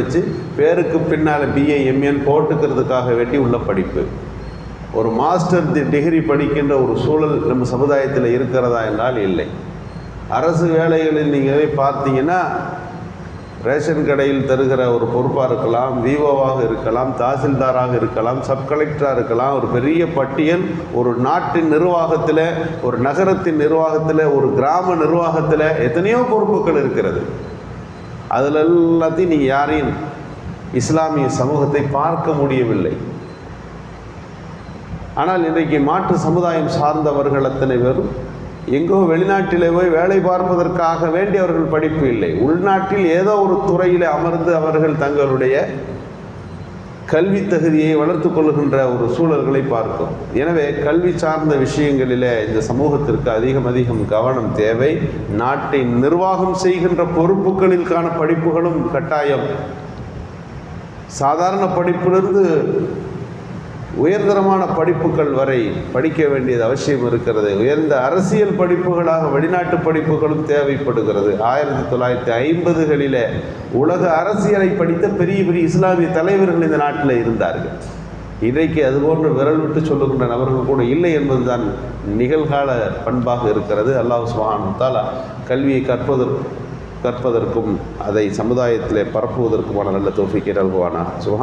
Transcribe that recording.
படித்து பேருக்கு பின்னால் பிஏ எம்ஏன்னு போட்டுக்கிறதுக்காக வேண்டி உள்ள படிப்பு. ஒரு மாஸ்டர் டிகிரி படிக்கின்ற ஒரு சூழல் நம்ம சமுதாயத்தில் இருக்கிறதா என்றால் இல்லை. அரசு வேலைகளில் நீங்கள் பார்த்தீங்கன்னா ரேஷன் கடையில் தருகிற ஒரு பொறுப்பாக இருக்கலாம் விவோவாக இருக்கலாம் தாசில்தாராக இருக்கலாம் சப் கலெக்டராக இருக்கலாம் ஒரு பெரிய பட்டியல் ஒரு நாட்டின் நிர்வாகத்தில் ஒரு நகரத்தின் நிர்வாகத்தில் ஒரு கிராம நிர்வாகத்தில் எத்தனையோ பொறுப்புகள் இருக்கிறது. அதில் எல்லாத்தையும் நீங்கள் யாரையும் இஸ்லாமிய சமூகத்தை பார்க்க முடியவில்லை. ஆனால் இன்றைக்கு மாற்று சமுதாயம் சார்ந்தவர்கள் அத்தனை பேரும் எங்கோ வெளிநாட்டிலே போய் வேலை பார்ப்பதற்காக வேண்டி அவர்கள் படிப்பு இல்லை. உள்நாட்டில் ஏதோ ஒரு துறையில் அமர்ந்து அவர்கள் தங்களுடைய கல்வி தகுதியை வளர்த்துக் கொள்கின்ற ஒரு சூழல்களை பார்க்கும். எனவே கல்வி சார்ந்த விஷயங்களிலே இந்த சமூகத்திற்கு அதிகம் அதிகம் கவனம் தேவை. நாட்டை நிர்வாகம் செய்கின்ற பொறுப்புகளிற்கான படிப்புகளும் கட்டாயம். சாதாரண படிப்பிலிருந்து உயர்தரமான படிப்புகள் வரை படிக்க வேண்டியது அவசியம் இருக்கிறது. உயர்ந்த அரசியல் படிப்புகளாக வெளிநாட்டு படிப்புகளும் தேவைப்படுகிறது. ஆயிரத்தி தொள்ளாயிரத்தி ஐம்பதுகளில் உலக அரசியலை படித்த பெரிய பெரிய இஸ்லாமிய தலைவர்கள் இந்த நாட்டில் இருந்தார்கள். இன்றைக்கு அதுபோன்று விரல் விட்டு சொல்லுகின்ற நபர்கள் கூட இல்லை என்பதுதான் நிகழ்கால பண்பாக இருக்கிறது. அல்லாஹ் சுஹான் தாலா கல்வியை கற்பதற்கு கற்பதற்கும் அதை சமுதாயத்தில் பரப்புவதற்குமான நல்ல தோஃபிக்கை நல்குவானா சுஹான்